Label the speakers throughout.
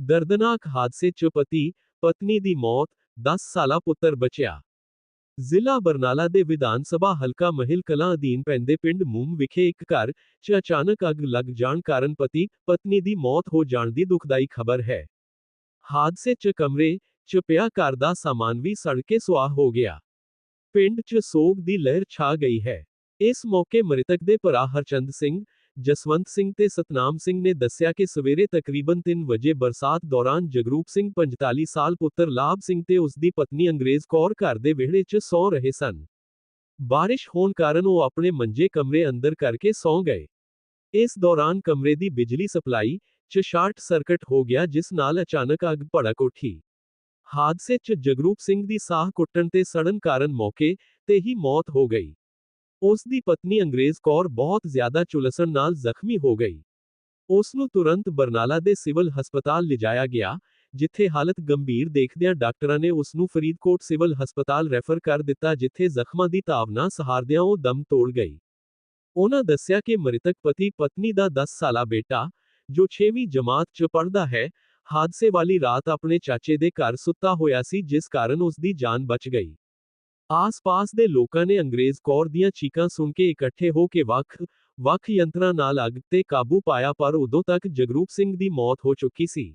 Speaker 1: ਦਰਦਨਾਕ ਹਾਦਸੇ 'ਚ ਪਤੀ, ਪਤਨੀ ਦੀ ਮੌਤ, 10 ਸਾਲਾ ਪੁੱਤਰ ਬਚਿਆ। ਜ਼ਿਲ੍ਹਾ ਬਰਨਾਲਾ ਦੇ ਵਿਧਾਨ ਸਭਾ ਹਲਕਾ ਮਹਿਲ ਕਲਾਂ ਅਧੀਨ ਪੈਂਦੇ ਪਿੰਡ ਮੂਮ ਵਿਖੇ ਇੱਕ ਘਰ 'ਚ ਅਚਾਨਕ ਅੱਗ ਲੱਗ ਜਾਣ ਕਾਰਨ ਪਤੀ, ਪਤਨੀ ਦੀ ਮੌਤ ਹੋ ਜਾਣ ਦੀ ਦੁਖਦਾਈ ਖਬਰ ਹੈ। ਹਾਦਸੇ 'ਚ ਕਮਰੇ 'ਚ ਪਿਆ ਘਰ ਦਾ ਸਾਮਾਨ ਵੀ ਸੜ ਕੇ ਸੁਆਹ ਹੋ ਗਿਆ। ਪਿੰਡ 'ਚ ਸੋਗ ਦੀ ਲਹਿਰ ਛਾ ਗਈ ਹੈ। ਇਸ ਮੌਕੇ ਮ੍ਰਿਤਕ ਦੇ ਭਰਾ ਹਰਚੰਦ ਸਿੰਘ, ਜਸਵੰਤ ਸਿੰਘ ਤੇ ਸਤਨਾਮ ਸਿੰਘ ਨੇ ਦੱਸਿਆ ਕਿ ਸਵੇਰੇ ਤਕਰੀਬਨ 3 ਵਜੇ ਬਰਸਾਤ ਦੌਰਾਨ ਜਗਰੂਪ ਸਿੰਘ 45 ਸਾਲ ਪੁੱਤਰ ਲਾਭ ਸਿੰਘ ਤੇ ਉਸ ਦੀ ਪਤਨੀ ਅੰਗਰੇਜ਼ ਕੌਰ ਘਰ ਦੇ ਵਿਹੜੇ 'ਚ ਸੌਂ ਰਹੇ ਸਨ। ਬਾਰਿਸ਼ ਹੋਣ ਕਾਰਨ ਉਹ ਆਪਣੇ ਮੰਜੇ ਕਮਰੇ ਅੰਦਰ ਕਰਕੇ ਸੌਂ ਗਏ। ਇਸ ਦੌਰਾਨ ਕਮਰੇ ਦੀ ਬਿਜਲੀ ਸਪਲਾਈ 'ਚ ਸ਼ਾਰਟ ਸਰਕਟ ਹੋ ਗਿਆ ਜਿਸ ਨਾਲ ਅਚਾਨਕ ਅੱਗ ਭੜਕ ਉੱਠੀ। ਹਾਦਸੇ 'ਚ ਜਗਰੂਪ ਸਿੰਘ ਦੀ ਸਾਹ ਘੁੱਟਣ ਤੇ ਸੜਨ ਕਾਰਨ ਮੌਕੇ ਤੇ ਹੀ ਮੌਤ ਹੋ ਗਈ। ਉਸ ਦੀ ਪਤਨੀ ਅੰਗਰੇਜ਼ ਕੌਰ ਬਹੁਤ ਜ਼ਿਆਦਾ ਝੁਲਸਣ ਨਾਲ ਜ਼ਖਮੀ ਹੋ ਗਈ। ਉਸ ਨੂੰ ਤੁਰੰਤ ਬਰਨਾਲਾ ਦੇ ਸਿਵਲ ਹਸਪਤਾਲ ਲਿਜਾਇਆ ਗਿਆ, ਜਿੱਥੇ ਹਾਲਤ ਗੰਭੀਰ ਦੇਖਦਿਆਂ ਡਾਕਟਰਾਂ ਨੇ ਉਸ ਨੂੰ ਫਰੀਦਕੋਟ ਸਿਵਲ ਹਸਪਤਾਲ ਰੈਫਰ ਕਰ ਦਿੱਤਾ ਜਿੱਥੇ ਜ਼ਖਮਾਂ ਦੀ ਤਾਬ ਨਾ ਸਹਾਰਦਿਆਂ ਉਹ ਦਮ ਤੋੜ ਗਈ। ਉਨ੍ਹਾਂ ਦੱਸਿਆ ਕਿ ਮ੍ਰਿਤਕ ਪਤੀ ਪਤਨੀ ਦਾ 10 ਸਾਲਾ ਬੇਟਾ, ਜੋ 6ਵੀਂ ਜਮਾਤ 'ਚ ਪੜ੍ਹਦਾ ਹੈ, ਹਾਦਸੇ ਵਾਲੀ ਰਾਤ ਆਪਣੇ ਚਾਚੇ ਦੇ ਘਰ ਸੁੱਤਾ ਹੋਇਆ ਸੀ ਜਿਸ ਕਾਰਨ ਉਸ ਦੀ ਜਾਨ ਬਚ ਗਈ। ਆਸ-ਪਾਸ ਦੇ ਲੋਕਾਂ ਨੇ ਅੰਗਰੇਜ਼ ਕੌਰ ਦੀਆਂ ਚੀਕਾਂ ਸੁਣ ਕੇ ਇਕੱਠੇ ਹੋ ਕੇ ਵੱਖ-ਵੱਖ ਯੰਤਰਾਂ ਨਾਲ ਅੱਗ ਤੇ ਕਾਬੂ ਪਾਇਆ ਪਰ ਉਦੋਂ ਤੱਕ ਜਗਰੂਪ ਸਿੰਘ ਦੀ ਮੌਤ ਹੋ ਚੁੱਕੀ ਸੀ।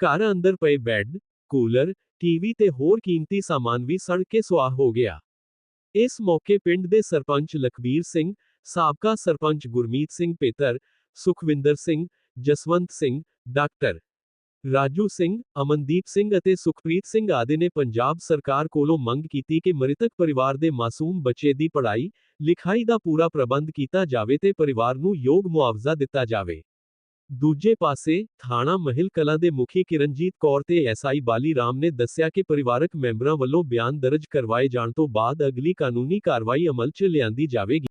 Speaker 1: ਘਰ ਅੰਦਰ ਪਏ ਬੈੱਡ, ਕੂਲਰ, ਟੀਵੀ ਤੇ ਹੋਰ ਕੀਮਤੀ ਸਾਮਾਨ ਵੀ ਸੜ ਕੇ ਸੁਆਹ ਹੋ ਗਿਆ। ਇਸ ਮੌਕੇ ਪਿੰਡ ਦੇ ਸਰਪੰਚ ਲਖਬੀਰ ਸਿੰਘ, ਸਾਬਕਾ ਸਰਪੰਚ ਗੁਰਮੀਤ ਸਿੰਘ ਪੇਤਰ, ਸੁਖਵਿੰਦਰ ਸਿੰਘ, ਜਸਵੰਤ ਸਿੰਘ, ਡਾਕਟਰ ਰਾਜੂ ਸਿੰਘ, ਅਮਨਦੀਪ ਸਿੰਘ ਅਤੇ ਸੁਖਪ੍ਰੀਤ ਸਿੰਘ ਆਦਿ ਨੇ ਪੰਜਾਬ ਸਰਕਾਰ ਕੋਲੋਂ ਮੰਗ ਕੀਤੀ ਕਿ ਮ੍ਰਿਤਕ ਪਰਿਵਾਰ ਦੇ ਮਾਸੂਮ ਬੱਚੇ ਦੀ ਪੜ੍ਹਾਈ, ਲਿਖਾਈ ਦਾ ਪੂਰਾ ਪ੍ਰਬੰਧ ਕੀਤਾ ਜਾਵੇ ਤੇ ਪਰਿਵਾਰ ਨੂੰ ਯੋਗ ਮੁਆਵਜ਼ਾ ਦਿੱਤਾ ਜਾਵੇ। ਦੂਜੇ ਪਾਸੇ, ਥਾਣਾ ਮਹਿਲ ਕਲਾਂ ਦੇ ਮੁਖੀ ਕਿਰਨਜੀਤ ਕੌਰ ਤੇ ਐਸਆਈ ਬਾਲੀ ਰਾਮ ਨੇ ਦੱਸਿਆ ਕਿ ਪਰਿਵਾਰਕ ਮੈਂਬਰਾਂ ਵੱਲੋਂ ਬਿਆਨ ਦਰਜ ਕਰਵਾਏ ਜਾਣ ਤੋਂ ਬਾਅਦ ਅਗਲੀ ਕਾਨੂੰਨੀ ਕਾਰਵਾਈ ਅਮਲ 'ਚ ਲਿਆਂਦੀ ਜਾਵੇਗੀ।